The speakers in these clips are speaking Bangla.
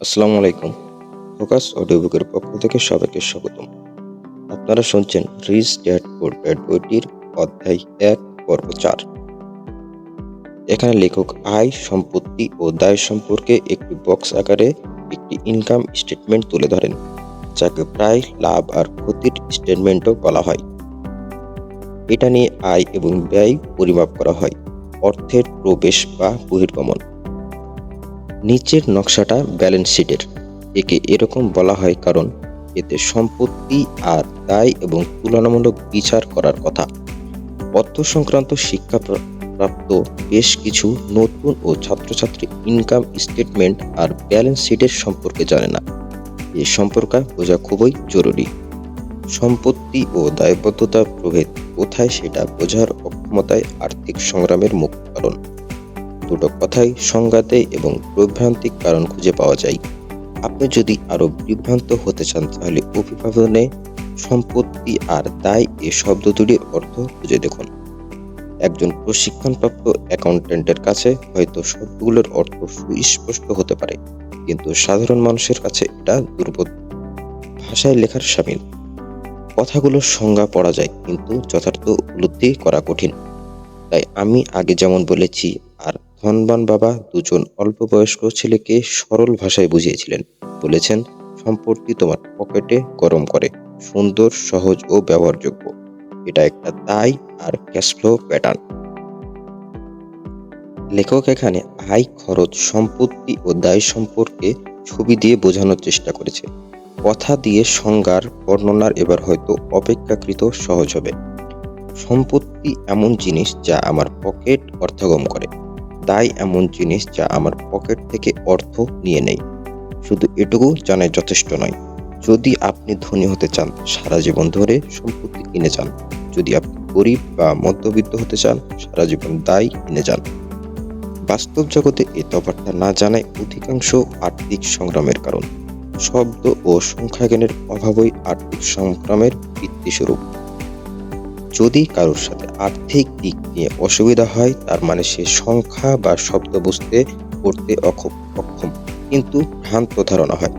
আসসালামু আলাইকুম। ফোকাস অডিও বুকের পক্ষ থেকে সবাইকে স্বাগতম। আপনারা শুনছেন রিচ ড্যাড পোর ড্যাড বইটির অধ্যায় এক, পর্ব চার। এখানে লেখক আয়, সম্পত্তি ও দায় সম্পর্কে একটি বক্স আকারে একটি ইনকাম স্টেটমেন্ট তুলে ধরেন, যাকে প্রায় লাভ আর ক্ষতির স্টেটমেন্টও বলা হয়। এটা নিয়ে আয় এবং ব্যয় পরিমাপ করা হয়, অর্থের প্রবেশ বা বহির্গমন। নিচের নকশাটা ব্যালেন্স শিটের একে এরকম বলা হয় কারণ এতে সম্পত্তি আর দায় এবং তুলনামূলক বিচার করার কথা। অর্থ সংক্রান্ত শিক্ষা প্রাপ্ত বেশ কিছু নতুন ও ছাত্রছাত্রী ইনকাম স্টেটমেন্ট আর ব্যালেন্স শিটের সম্পর্কে জানে না। এই সম্পর্ক বোঝা খুবই জরুরি। সম্পত্তি ও দায়বদ্ধতার প্রভেদ কোথায় সেটা বোঝার অক্ষমতায় আর্থিক সংগ্রামের মুখ্য কারণ দুটো কথাই সংঘাতে এবং প্রভ্রান্তিক কারণ খুঁজে পাওয়া যায়। আপনি যদি আরও বিভ্রান্ত হতে চান, তাহলে অভিভাবনে সম্পত্তি আর দায় এ শব্দ দুটির অর্থ খুঁজে দেখুন। একজন প্রশিক্ষণপ্রাপ্ত অ্যাকাউন্ট্যান্টের কাছে হয়তো শব্দগুলোর অর্থ সুস্পষ্ট হতে পারে, কিন্তু সাধারণ মানুষের কাছে এটা দুর্বোধ ভাষায় লেখার সামিল। কথাগুলোর সংজ্ঞা পড়া যায়, কিন্তু যথার্থ উপলব্ধি করা কঠিন। তাই আমি আগে যেমন বলেছি, আর ধনবান বাবা দুজন অল্প বয়স্ক ছেলেকে সরল ভাষায় বুঝিয়েছিলেন। বলেছেন, সম্পত্তি তোমার পকেটে গরম করে, সুন্দর, সহজ ও ব্যবহারযোগ্য। এটা একটা দায় আর ক্যাশফ্লো প্যাটার্ন লেখক এখানে আয় খরচ, সম্পত্তি ও দায় সম্পর্কে ছবি দিয়ে বোঝানোর চেষ্টা করেছে। কথা দিয়ে সংজ্ঞার বর্ণনার এবার হয়তো অপেক্ষাকৃত সহজ হবে। সম্পত্তি এমন জিনিস যা আমার পকেট অর্থগম করে। দায় এমন জিনিস যা আমার পকেট থেকে অর্থ নিয়ে নেয় শুধু এটুকু জানাই যথেষ্ট নয়, যদি আপনি ধনী হতে চান, সারা জীবন ধরে সম্পত্তি কিনে যান। যদি আপনি গরিব বা মধ্যবিত্ত হতে চান, সারা জীবন দায় কিনে যান। বাস্তব জগতে এ তফাৎটা না জানায় অধিকাংশ আর্থিক সংগ্রামের কারণ। শব্দ ও সংখ্যাজ্ঞানের অভাবই আর্থিক সংগ্রামের ভিত্তিস্বরূপ যদি কারোর সাথে আর্থিক দিক নিয়ে অসুবিধা হয়, তার মানে সে সংখ্যা বা শব্দ বুঝতে, পড়তে অক্ষম কিন্তু ভ্রান্ত ধারণা হয়।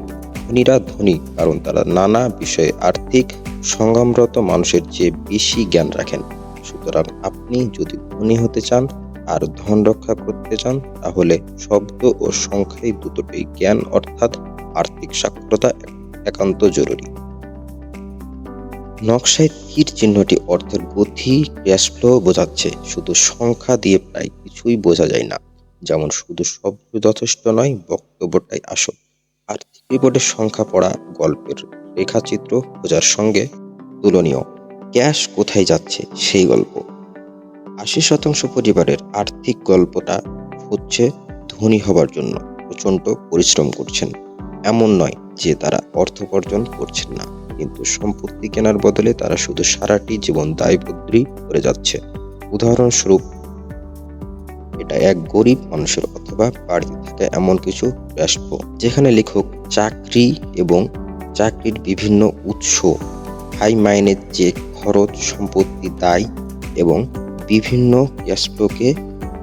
ধনীরা ধনী, কারণ তারা নানা বিষয়ে আর্থিক সংগ্রামরত মানুষের চেয়ে বেশি জ্ঞান রাখেন। সুতরাং আপনি যদি ধনী হতে চান আর ধন রক্ষা করতে চান, তাহলে শব্দ ও সংখ্যায় দুটোতেই জ্ঞান, অর্থাৎ আর্থিক সাক্ষরতা একান্ত জরুরি। নকশায় তীর চিহ্নটি অর্থের গতি ক্যাশফ্লো বোঝাচ্ছে। শুধু সংখ্যা দিয়ে প্রায় কিছুই বোঝা যায় না। যেমন শুধু শব্দ যথেষ্ট নয়, বক্তব্যটাই আসল। আর্থিক রিপোর্টের সংখ্যা পড়া, গল্পের রেখাচিত্র বোঝার সঙ্গে তুলনীয়। ক্যাশ কোথায় যাচ্ছে? সেই গল্প। আশি শতাংশ পরিবারের আর্থিক গল্পটা হচ্ছে ধনী হবার জন্য প্রচণ্ড পরিশ্রম করছেন। এমন নয় যে তারা অর্থ উপার্জন করছেন না। কিন্তু সম্পত্তি কেনার বদলে তারা শুধু সারাটি জীবন দায়বদ্রী করে যাচ্ছে। উদাহরণস্বরূপ, এটা এক গরিব মানুষের অথবা বাড়িতে থাকা এমন কিছু ব্যস্ত, যেখানে লেখক চাকরি এবং চাকরির বিভিন্ন উৎস, হাই মাইনের যে খরচ, সম্পত্তি, দায় এবং বিভিন্ন ক্যাশফ্লোকে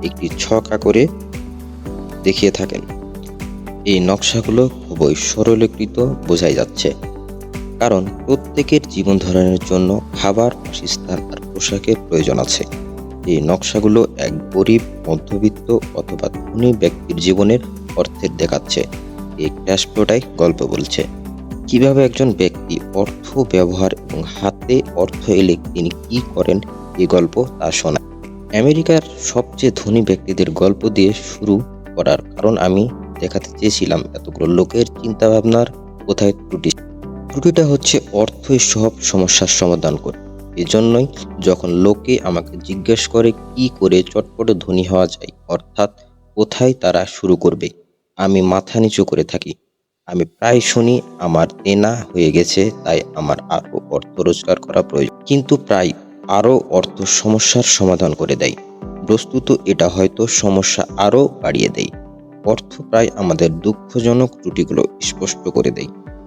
একটি ছকা করে দেখিয়ে থাকেন। এই নকশাগুলো খুবই সরলীকৃত বোঝাই যাচ্ছে। কারণ প্রত্যেকের জীবন ধারণের জন্য খাবার বাসস্থান আর পোশাকের প্রয়োজন আছে। এই নকশাগুলো এক গরিব, মধ্যবিত্ত অথবা ধনী ব্যক্তির জীবনের অর্থের দেখাচ্ছে। এই ক্যাশ গল্প বলছে। কীভাবে একজন ব্যক্তি অর্থ ব্যবহার এবং হাতে অর্থ এলে তিনি কি করেন এই গল্প তা শোনায়। আমেরিকার সবচেয়ে ধনী ব্যক্তিদের গল্প দিয়ে শুরু করার কারণ আমি দেখাতে চেয়েছিলাম এতগুলো লোকের চিন্তাভাবনার কোথায় ত্রুটি। ত্রুটিটা হচ্ছে অর্থই সব সমস্যার সমাধান করে। এজন্যই যখন লোকে আমাকে জিজ্ঞেস করে কি করে চটপটে ধনী হওয়া যায়, অর্থাৎ কোথায় তারা শুরু করবে, আমি মাথা নিচু করে থাকি। আমি প্রায় শুনি আমার দেনা হয়ে গেছে, তাই আমার আরও অর্থ রোজগার করা প্রয়োজন। কিন্তু প্রায় আরও অর্থ সমস্যার সমাধান করে দেয়। বস্তুত এটা হয়তো সমস্যা আরও বাড়িয়ে দেয়। অর্থ প্রায় আমাদের দুঃখজনক ত্রুটিগুলো স্পষ্ট করে দেয়।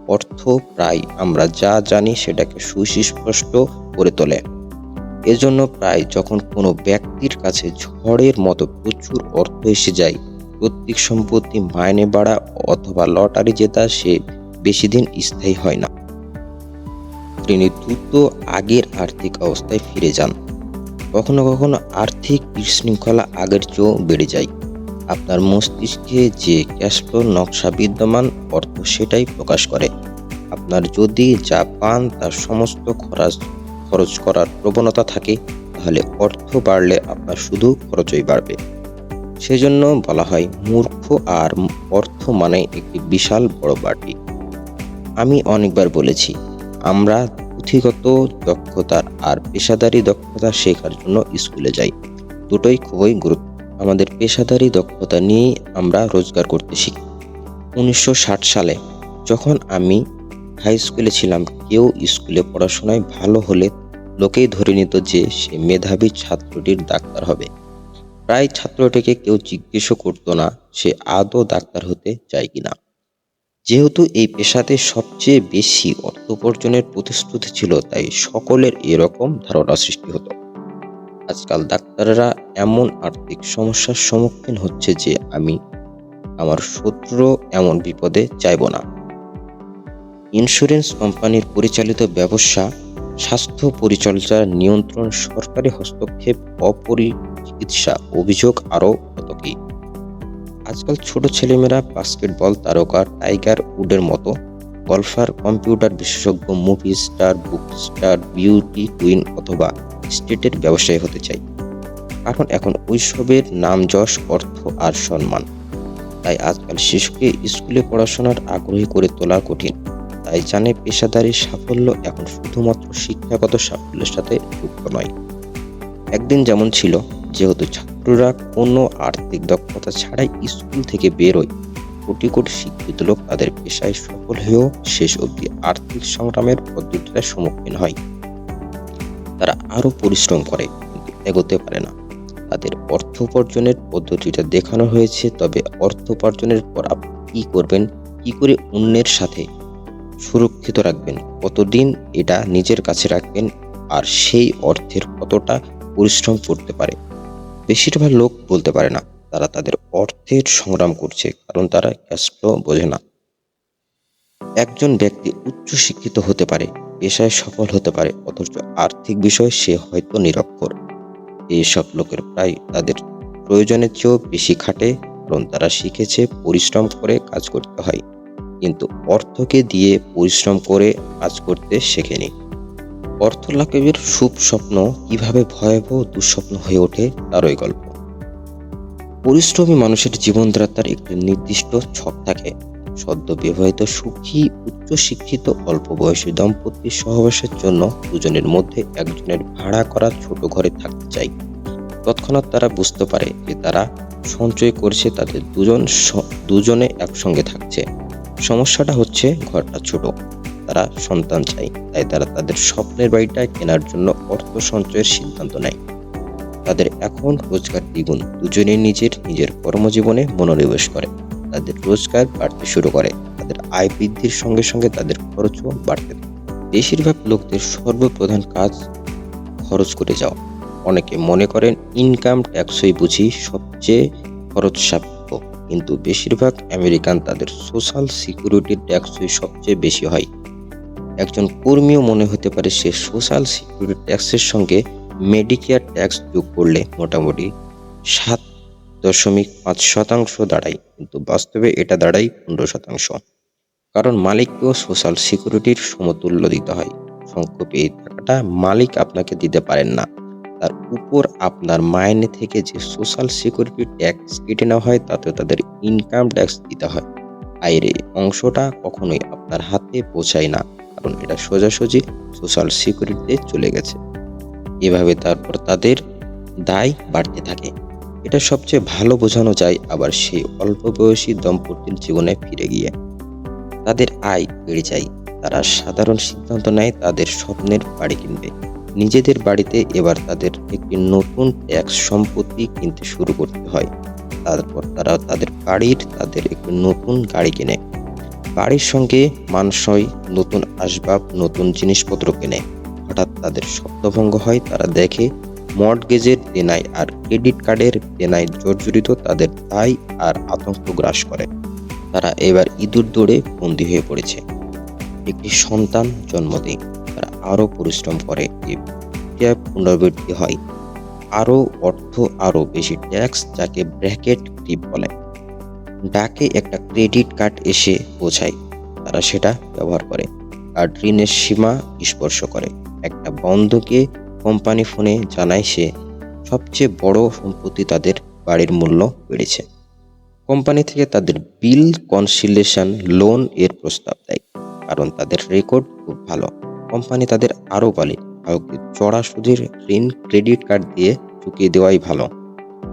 অর্থ প্রায় আমরা যা জানি সেটাকে সুস্পষ্ট করে তোলে। এজন্য প্রায় যখন কোনো ব্যক্তির কাছে ঝড়ের মতো প্রচুর অর্থ এসে যায়, প্রত্যেক সম্পত্তি মাইনে বাড়া অথবা লটারি জেতা সে বেশি দিন স্থায়ী হয় না। তিনি দ্রুত আগের আর্থিক অবস্থায় ফিরে যান। কখনো কখনো আর্থিক বিশৃঙ্খলা আগের চেয়েও বেড়ে যায়। আপনার মস্তিষ্কে যে ক্যাশফ্লো নকশা বিদ্যমান অর্থ সেটাই প্রকাশ করে। আপনার যদি যা পান তার সমস্ত খরচ খরচ করার প্রবণতা থাকে, তাহলে অর্থ বাড়লে আপনার শুধু খরচই বাড়বে। সেজন্য বলা হয় মূর্খ আর অর্থ মানে একটি বিশাল বড় বাটি। আমি অনেকবার বলেছি, আমরা পুঁথিগত দক্ষতার আর পেশাদারি দক্ষতা শেখার জন্য স্কুলে যাই। দুটোই খুবই গুরুত্ব আমাদের পেশাদারি দক্ষতা নিয়েই আমরা রোজগার করতে শিখি। উনিশশো ষাট সালে যখন আমি হাই স্কুলে ছিলাম, কেউ স্কুলে পড়াশোনায় ভালো হলে লোকেই ধরে নিত যে সে মেধাবী ছাত্রটির ডাক্তার হবে। প্রায় ছাত্রটিকে কেউ জিজ্ঞেসও করতো না সে আদৌ ডাক্তার হতে চায় কিনা। যেহেতু এই পেশাতে সবচেয়ে বেশি অর্থ উপার্জনের প্রতিশ্রুতি ছিল, তাই সকলের এরকম ধারণা সৃষ্টি হতো। আজকাল ডাক্তাররা এমন আর্থিক সমস্যার সম্মুখীন হচ্ছে যে আমি আমার শত্রু এমন বিপদে চাইব না। ইন্স্যুরেন্স কোম্পানির পরিচালিত ব্যবসা, স্বাস্থ্য পরিচর্যা নিয়ন্ত্রণ, সরকারি হস্তক্ষেপ, অপরিচিকিৎসা অভিযোগ আরও কত কি আজকাল ছোট ছেলেমেয়েরা বাস্কেটবল, তারকা, টাইগার উডের মতো গলফার কম্পিউটার বিশেষজ্ঞ, movie star, book star, beauty queen অথবা স্টেটের ব্যবসায়ী হতে চাই। কারণ এখন ওইসবের নাম যশ, অর্থ আর সম্মান। তাই আজকাল শিশুকে স্কুলে পড়াশোনার আগ্রহী করে তোলা কঠিন। তাই জানে পেশাদারি সাফল্য এখন শুধুমাত্র শিক্ষাগত সাফল্যের সাথে যুক্ত নয়। একদিন যেমন ছিল, যেহেতু ছাত্ররা কোনো আর্থিক দক্ষতা ছাড়াই স্কুল থেকে বেরোয়, কোটি কোটি শিক্ষিত লোক তাদের পেশায় সফল হয়েও শেষ অবধি আর্থিক সংগ্রামের পদ্ধতিটার সম্মুখীন হয়। তারা আরও পরিশ্রম করে। এগোতে পারে না। তাদের অর্থ উপার্জনের পদ্ধতিটা দেখানো হয়েছে, তবে অর্থ উপার্জনের পর কী করবেন, কি করে অন্যের সাথে সুরক্ষিত রাখবেন, কতদিন এটা নিজের কাছে রাখবেন, আর সেই অর্থের কতটা পরিশ্রম করতে পারে? বেশিরভাগ লোক বলতে পারে না, তারা তাদের অর্থের সংগ্রাম করছে, কারণ তারা ক্যাশফ্লো বোঝে না। একজন ব্যক্তি উচ্চ শিক্ষিত হতে পারে পেশায় সফল হতে পারে, অথচ আর্থিক বিষয়ে সে হয়তো নিরক্ষর। এইসব লোকের প্রায় তাদের প্রয়োজনের চেয়েও বেশি খাটে, কারণ তারা শিখেছে পরিশ্রম করে কাজ করতে হয়। কিন্তু অর্থকে দিয়ে পরিশ্রম করে কাজ করতে শেখেনি। অর্থ লাভের শুভ স্বপ্ন কীভাবে ভয়াবহ দুঃস্বপ্ন হয়ে ওঠে, তারই গল্প। পরিশ্রমী মানুষের জীবনযাত্রার একটি নির্দিষ্ট ছক থাকে। সদ্য বিবাহিত সুখী উচ্চ শিক্ষিত অল্প বয়সী দম্পতির সহবাসের জন্য দুজনের মধ্যে একজনের ভাড়া করা ছোট ঘরে থাকতে চাই। তৎক্ষণাৎ তারা বুঝতে পারে যে তারা সঞ্চয় করছে, তাদের দুজন দুজনে একসঙ্গে থাকছে। সমস্যাটা হচ্ছে ঘরটা ছোট, তারা সন্তান চাই, তাই তারা তাদের স্বপ্নের বাড়িটা কেনার জন্য অর্থ সঞ্চয়ের সিদ্ধান্ত নেয়। তাদের এখন রোজগার দ্বিগুণ দুজনে নিজের নিজের কর্মজীবনে মনোনিবেশ করে। তাদের রোজগার বাড়তে শুরু করে, তাদের আয় বৃদ্ধির সঙ্গে সঙ্গে তাদের খরচও বাড়তে থাকে। বেশিরভাগ লোকদের সর্বপ্রধান কাজ খরচ করে যাওয়া। অনেকে মনে করেন ইনকাম ট্যাক্সই বুঝি সবচেয়ে খরচ সাপেক্ষ কিন্তু বেশিরভাগ আমেরিকান তাদের সোশ্যাল সিকিউরিটি ট্যাক্সই সবচেয়ে বেশি হয়। একজন কর্মীও মনে হতে পারে সে সোশ্যাল সিকিউরিটি ট্যাক্সের সঙ্গে মেডিকেয়ার ট্যাক্স যোগ করলে মোটামুটি সাত দশমিক পাঁচ শতাংশ দাঁড়ায়, কিন্তু বাস্তবে এটা দাঁড়ায় পনেরো শতাংশ। কারণ মালিককেও সোশ্যাল সিকিউরিটির সমতুল্য দিতে হয়। সংক্ষেপে এই টাকাটা মালিক আপনাকে দিতে পারেন না। তার উপর আপনার মাইনে থেকে যে সোশ্যাল সিকিউরিটি ট্যাক্স কেটে নেওয়া হয় তাতে তাদের ইনকাম ট্যাক্স দিতে হয়। আয়ের অংশটা কখনোই আপনার হাতে পৌঁছায় না, কারণ এটা সোজাসুজি সোশ্যাল সিকিউরিটিতে চলে গেছে। এভাবে তারপর তাদের দায় বাড়তে থাকে। এটা সবচেয়ে ভালো বোঝানো যায় আবার সেই অল্প বয়সী দম্পতির জীবনে ফিরে গিয়ে। তাদের আয় বেড়ে যায়, তারা সাধারণ সিদ্ধান্ত নেয় তাদের স্বপ্নের বাড়ি কিনবে। নিজেদের বাড়িতে এবার তাদের একটি নতুন ট্যাক্স সম্পত্তি কিনতে শুরু করতে হয়। তারপর তারা তাদের বাড়ির তাদের একটি নতুন গাড়ি কেনে। বাড়ির সঙ্গে মানসই নতুন আসবাব, নতুন জিনিসপত্র কেনে। হঠাৎ তাদের স্বপ্নভঙ্গ হয়, তারা দেখে মর্টগেজের দেনায় আর ক্রেডিট কার্ডের দেনায় জর্জরিত তাদের দায় আর আতঙ্ক গ্রাস করে। তারা এবার ইঁদুর দৌড়ে বন্দী হয়ে পড়েছে। একটি সন্তান জন্ম দেয়। তারা আরও পরিশ্রম করে। পুনরাবৃত্তি হয়। আরও অর্থ, আরও বেশি ট্যাক্স যাকে ব্র্যাকেট ক্রিপ বলে। ডাকে একটা ক্রেডিট কার্ড এসে পৌঁছায়। তারা সেটা ব্যবহার করে। আর ঋণের সীমা স্পর্শ করে। একটা বন্ধকে কোম্পানি ফোনে জানায় সে, সবচেয়ে বড় সম্পত্তি তাদের বাড়ির মূল্য বেড়েছে। কোম্পানি থেকে তাদের বিল, কনসিলেশন, লোন এর প্রস্তাব দেয়, কারণ তাদের রেকর্ড খুব ভালো। কোম্পানি তাদের আরও বলে, কাউকে চড়া সুদের ঋণ, ক্রেডিট কার্ড দিয়ে চুকিয়ে দেওয়াই ভালো।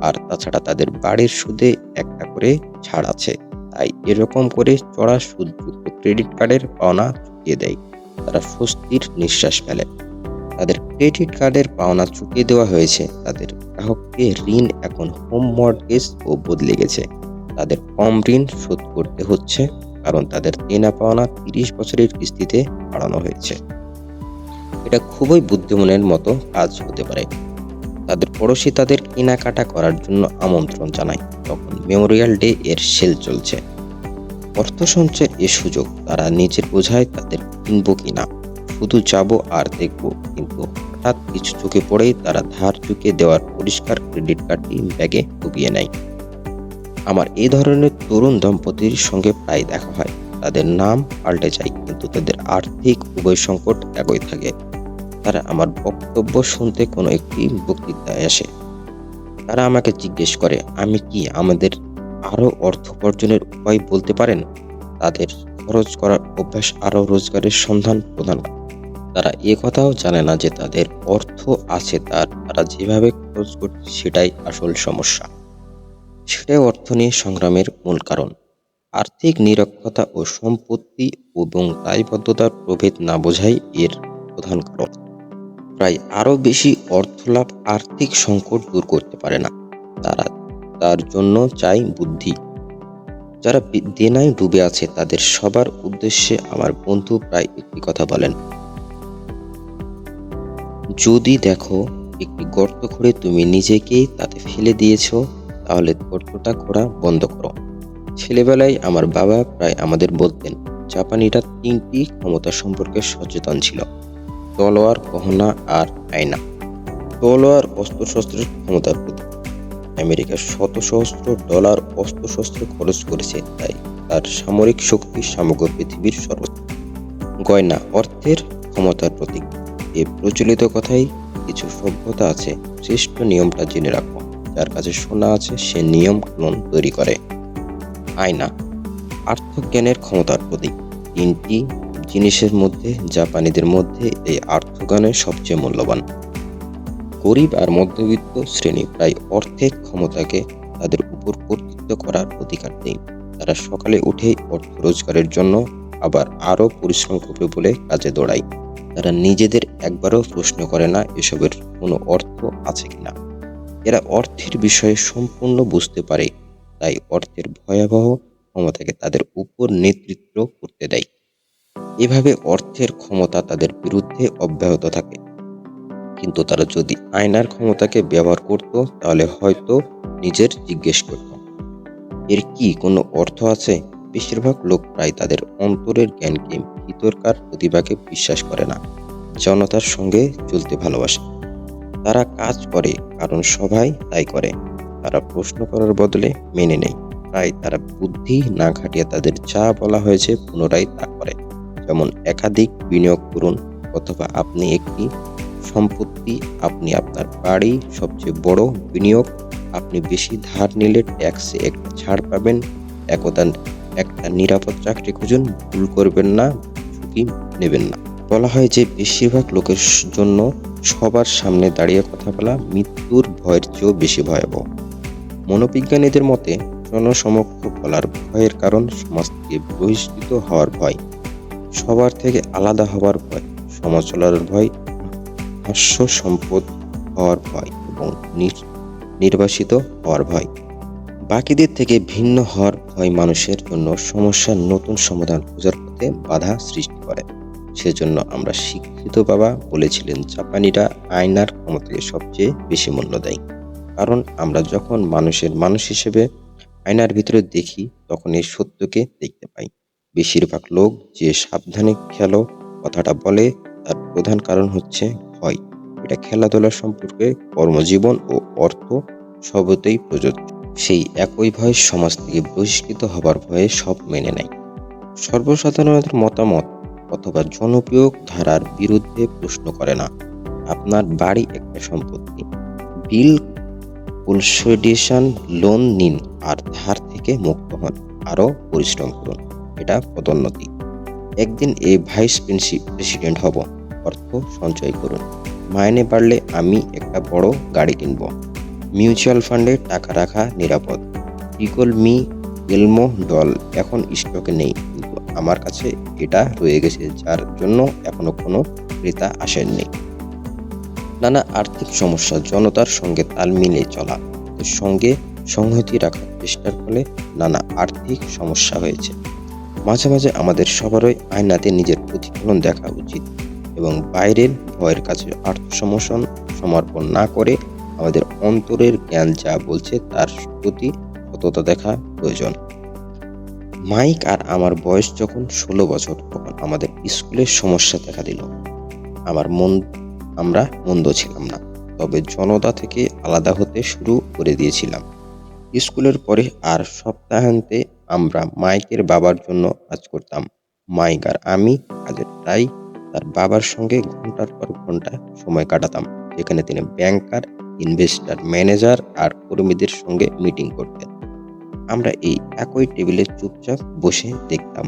আর তাছাড়া তাদের বাড়ির সুদে একটা করে ছাড় আছে, তাই এরকম করে চড়া সুদযুক্ত ক্রেডিট কার্ডের পাওনা চুকিয়ে দেয়। তারা স্বস্তির নিঃশ্বাস ফেলে। তাদের ক্রেডিট কার্ডের পাওনা চুকিয়ে দেওয়া হয়েছে। তাদের গ্রাহককে ঋণ এখন হোম মর্টগেজ ও বদলে গেছে। তাদের কম ঋণ শোধ করতে হচ্ছে, কারণ তাদের দেনা পাওনা তিরিশ বছরের কিস্তিতে বাড়ানো হয়েছে। এটা খুবই বুদ্ধিমানের মতো কাজ হতে পারে। তাদের পড়োশি তাদের কেনাকাটা করার জন্য আমন্ত্রণ জানায়, তখন মেমোরিয়াল ডে এর সেল চলছে। অর্থ সঞ্চয়ের এ সুযোগ তারা নিজের বোঝায় তাদের কিনবো কিনা। শুধু যাব আর দেখব। কিন্তু হঠাৎ কিছু চোখে পড়েই তারা ধার চুকে দেওয়ার পরিষ্কার ক্রেডিট কার্ডটি ব্যাগে ঢুকিয়ে নেয়। আমার এই ধরনের তরুণ দম্পতির সঙ্গে প্রায় দেখা হয়। তাদের নাম পাল্টে যায়, কিন্তু তাদের আর্থিক উভয় সংকট একই থাকে। তারা আমার বক্তব্য শুনতে কোনো একটি বক্তৃতায় আসে। তারা আমাকে জিজ্ঞেস করে, আমি কি আমাদের আরও অর্থ উপার্জনের উপায় বলতে পারেন? তাদের খরচ করার অভ্যাস আরও রোজগারের সন্ধান প্রদান করে। তারা এ কথাও জানে না যে তাদের অর্থ আছে তার। তারা যেভাবে খরচ করছে সেটাই আসল সমস্যা। সেটাই অর্থ নিয়ে সংগ্রামের মূল কারণ। আর্থিক নিরক্ষতা ও সম্পত্তি এবং দায়বদ্ধতার প্রভেদ না বোঝাই এর প্রধান কারণ। প্রায় আরও বেশি অর্থ লাভ আর্থিক সংকট দূর করতে পারে না। তারা তার জন্য চাই বুদ্ধি। যারা দেনায় ডুবে আছে তাদের সবার উদ্দেশ্যে আমার বন্ধু প্রায় একটি কথা বলেন। যদি দেখো একটি গর্ত করে তুমি নিজেকেই তাতে ফেলে দিয়েছ, তাহলে গর্তটা খোঁড়া বন্ধ করো। ছেলেবেলায় আমার বাবা প্রায় আমাদের বলতেন, জাপানিরা তিনটি ক্ষমতা সম্পর্কে সচেতন ছিল, তলোয়ার, গহনা আর আয়না। তলোয়ার অস্ত্রশস্ত্রের ক্ষমতার প্রতি। আমেরিকা শত সহস্র ডলার অস্ত্রশস্ত্রে খরচ করেছে, তাই তার সামরিক শক্তি সমগ্র পৃথিবীর সর্বোচ্চ গয়না অর্থের ক্ষমতার প্রতীক। এ প্রচলিত কথাই কিছু সভ্যতা আছে, শ্রেষ্ঠ নিয়মটা জেনে রাখো। যার কাছে সোনা আছে, সে নিয়ম কানুন তৈরি করে। আয়না, আর্থজ্ঞানের ক্ষমতার প্রতীক। তিনটি জিনিসের মধ্যে, জাপানিদের মধ্যে এই আর্থজ্ঞানের সবচেয়ে মূল্যবান। গরিব আর মধ্যবিত্ত শ্রেণি প্রায় অর্থের ক্ষমতাকে তাদের উপর কর্তৃত্ব করার অধিকার নেই তারা সকালে উঠেই অর্থ রোজগারের জন্য আবার আরও পরিশ্রম করবে বলে কাজে দৌড়ায়। তারা নিজেদের একবারও প্রশ্ন করে না এসবের কোনো অর্থ আছে কিনা। এরা অর্থের বিষয়ে সম্পূর্ণ বুঝতে পারে, তাই অর্থের ভয়াবহ ক্ষমতাকে তাদের উপর নেতৃত্ব করতে দেয়। এভাবে অর্থের ক্ষমতা তাদের বিরুদ্ধে অব্যাহত থাকে। কিন্তু তারা যদি আয়নার ক্ষমতাকে ব্যবহার করত, তাহলে হয়তো নিজের জিজ্ঞেস করত। এর কি কোনো অর্থ আছে? বেশিরভাগ লোক প্রায় তাদের অন্তরের জ্ঞানকে ভিতরকার প্রতিভাকে বিশ্বাস করে না, জনতার সঙ্গে চলতে ভালোবাসে। তারা কাজ করে, কারণ সবাই তাই করে। তারা প্রশ্ন করার বদলে মেনে নেয়। তাই তারা বুদ্ধি না খাটিয়ে তাদের যা বলা হয়েছে পুনরায় তা করে। যেমন একাধিক বিনিয়োগ করুন, অথবা আপনি একটি সম্পত্তি, আপনি আপনার বাড়ি সবচেয়ে বড় বিনিয়োগ, আপনি বেশি ধার নিলে ট্যাক্সে একটা ছাড় পাবেন, একদা, একটা নিরাপদ চাকরি খুঁজুন, ভুল করবেন না ঝুঁকি নেবেন না। বলা হয় যে, বেশিরভাগ লোকের জন্য সবার সামনে দাঁড়িয়ে কথা বলা মৃত্যুর ভয়ের চেয়েও বেশি ভয়াবহ। মনোবিজ্ঞানীদের মতে, জনসমক্ষ বলার ভয়ের কারণ সমাজ থেকে বহিষ্কৃত হওয়ার ভয়। সবার থেকে আলাদা হওয়ার ভয় সমাজ চলার ভয়, হাস্য সম্পদ হওয়ার ভয় এবং নির- নির্বাসিত হওয়ার ভয়। বাকিদের থেকে ভিন্ন হওয়ার ভয় মানুষের জন্য সমস্যার নতুন সমাধান খোঁজার পথে বাধা সৃষ্টি করে। সেজন্য আমরা শিক্ষিত বাবা বলেছিলেন, জাপানিরা আয়নার ক্ষমতাকে সবচেয়ে বেশি মূল্য দেয়। কারণ আমরা যখন মানুষের মানুষ হিসেবে আয়নার ভিতরে দেখি, তখন এই সত্যকে দেখতে পাই। বেশিরভাগ লোক যে সাবধানে খেলো কথাটা বলে, তার প্রধান কারণ হচ্ছে ভয়। এটা খেলাধুলা সম্পর্কে কর্মজীবন ও অর্থ সবতেই প্রযোজ্য। সেই একই ভয় সমাজ থেকে বহিষ্কৃত হবার ভয়ে সব মেনে নেয়। সর্বসাধারণের মতামত অথবা জনপ্রিয় ধারার বিরুদ্ধে প্রশ্ন করে না। আপনার বাড়ি একটা সম্পত্তি। বিল কনসোলিডেশন লোন নিন আর ধার থেকে মুক্ত হন। আরও পরিশ্রম করুন। এটা পদোন্নতি। একদিন এই ভাইস প্রেসিডেন্ট হব। অর্থ সঞ্চয় করুন। মাইনে বাড়লে আমি একটা বড় গাড়ি কিনব। মিউচুয়াল ফান্ডে টাকা রাখা নিরাপদ। ইগল মি এলমো ডল এখন স্টকে নেই। আমার কাছে এটা রয়ে গেছে, যার জন্য এখনও কোনো ক্রেতা আসেননি। নানা আর্থিক সমস্যা, জনতার সঙ্গে তাল মিলিয়ে চলা সঙ্গে সংহতি রাখার চেষ্টার ফলে নানা আর্থিক সমস্যা হয়েছে। মাঝে মাঝে আমাদের সবারই আয়নাতে নিজের প্রতিফলন দেখা উচিত এবং বাইরের ভয়ের কাছে আত্মসমর্পণ সমর্পণ না করে আমাদের অন্তরের জ্ঞান যা বলছে তার প্রতি সততা দেখা প্রয়োজন। মাইক আর আমার বয়স যখন ষোলো বছর, তখন আমাদের স্কুলের সমস্যা দেখা দিল। আমার মন, আমরা মন্দ ছিলাম না, তবে জনতা থেকে আলাদা হতে শুরু করে দিয়েছিলাম। স্কুলের পরে আর সপ্তাহান্তে আমরা মাইকের বাবার জন্য কাজ করতাম। মাইক আর আমি কাজের তাই তার বাবার সঙ্গে ঘণ্টার পর ঘণ্টা সময় কাটাতাম, যেখানে তিনি ব্যাংকার, ইনভেস্টার, ম্যানেজার আর কর্মীদের সঙ্গে মিটিং করতেন। আমরা এই একই টেবিলে চুপচাপ বসে দেখতাম।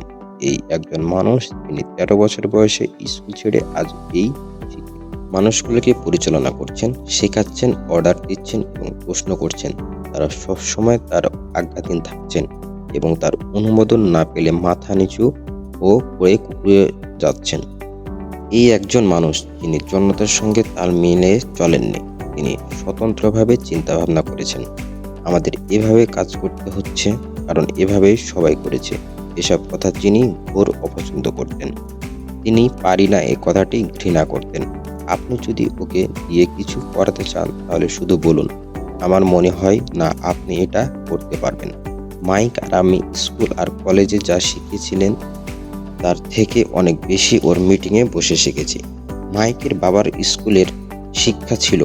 এই একজন মানুষ তিনি তেরো বছর বয়সে স্কুল ছেড়ে আজ এই মানুষগুলোকে পরিচালনা করছেন, শেখাচ্ছেন অর্ডার দিচ্ছেন এবং প্রশ্ন করছেন। তারা সবসময় তার আজ্ঞাধীন থাকছেন এবং তার অনুমোদন না পেলে মাথা নিচু ও পড়ে কুকুরে যাচ্ছেন। এই একজন মানুষ যিনি জনতার সঙ্গে তাল মিলে চলেননি, তিনি স্বতন্ত্রভাবে চিন্তাভাবনা করেছেন। আমাদের এভাবে কাজ করতে হচ্ছে, কারণ এভাবেই সবাই করেছে। এসব কথা যিনি ঘোর অপছন্দ করতেন, তিনি পারি না এ কথাটি ঘৃণা করতেন। আপনি যদি ওকে দিয়ে কিছু করাতে চান, তাহলে শুধু বলুন, আমার মনে হয় না আপনি এটা করতে পারবেন। মাইক আর আমি স্কুল আর কলেজে যা শিখেছিলেন, তার থেকে অনেক বেশি ওর মিটিংয়ে বসে শিখেছি। মাইকের বাবার স্কুলের শিক্ষা ছিল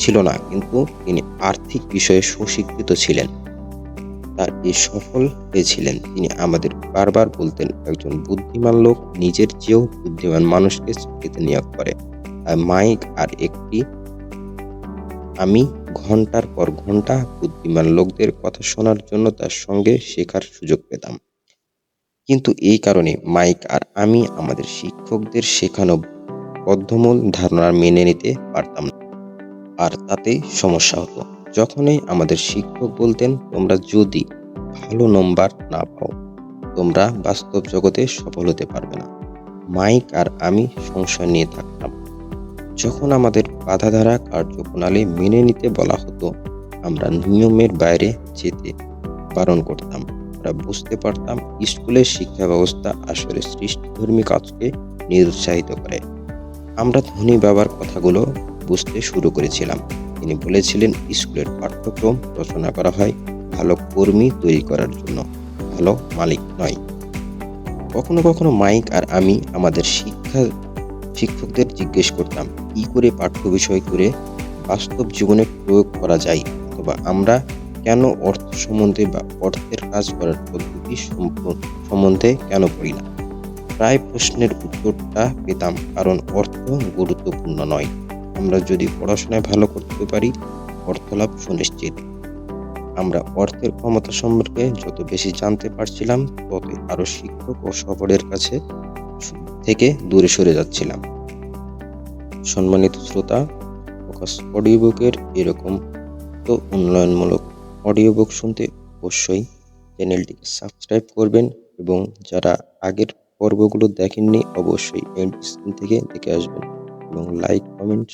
ছিল না, কিন্তু তিনি আর্থিক বিষয়ে সুশিক্ষিত ছিলেন। তার এই সফল হয়েছিলেন। তিনি আমাদের বারবার বলতেন, একজন বুদ্ধিমান লোক নিজের চেয়েও বুদ্ধিমান মানুষকে চাকরিতে নিয়োগ করে। আর মাইক আর একটি আমি ঘণ্টার পর ঘণ্টা বুদ্ধিমান লোকদের কথা শোনার জন্য তার সঙ্গে শেখার সুযোগ পেতাম। কিন্তু এই কারণে মাইক আর আমি আমাদের শিক্ষকদের শেখানো বদ্ধমূল ধারণা মেনে নিতে পারতাম না। আর তাতেই সমস্যা হতো যখনই আমাদের শিক্ষক বলতেন, তোমরা যদি ভালো নম্বর না পাও, তোমরা বাস্তব জগতে সফল হতে পারবে না। মাইক আর আমি সংশয় নিয়ে থাকতাম। যখন আমাদের বাধাধারা কার্যপ্রণালী মেনে নিতে বলা হতো, আমরা নিয়মের বাইরে যেতে বারণ করতাম। আমরা বুঝতে পারতাম স্কুলের শিক্ষা ব্যবস্থা আসলে সৃষ্টিধর্মী কাজকে নিরুৎসাহিত করে। আমরা ধনী বাবার কথাগুলো বুঝতে শুরু করেছিলাম। তিনি বলেছিলেন, স্কুলের পাঠ্যক্রম রচনা করা হয় ভালো কর্মী তৈরি করার জন্য, ভালো মালিক নয়। কখনো কখনো মাইক আর আমি আমাদের শিক্ষা শিক্ষকদের জিজ্ঞেস করতাম, কি করে পাঠ্য বিষয় করে বাস্তব জীবনে প্রয়োগ করা যায়? অথবা আমরা কেন অর্থ সম্বন্ধে বা অর্থের কাজ করার পদ্ধতি সম্বন্ধে কেন পড়ি না? প্রায় প্রশ্নের উত্তরটা পেতাম, কারণ অর্থ গুরুত্বপূর্ণ নয়। আমরা যদি পড়াশোনায় ভালো করতে পারি অর্থ লাভ সুনিশ্চিত। আমরা অর্থের ক্ষমতা সম্পর্কে যত বেশি জানতে পারছিলাম, ততই আরও শিক্ষক ও সকলের কাছে থেকে দূরে সরে যাচ্ছিলাম। সম্মানিত শ্রোতা ফোকাস অডিও বুকের এরকম তো উন্নয়নমূলক অডিও বুক শুনতে অবশ্যই চ্যানেলটিকে সাবস্ক্রাইব করবেন এবং যারা আগের পর্বগুলো দেখেননি, অবশ্যই এন্ড স্ক্রিন থেকে দেখে আসবেন এবং লাইক, কমেন্ট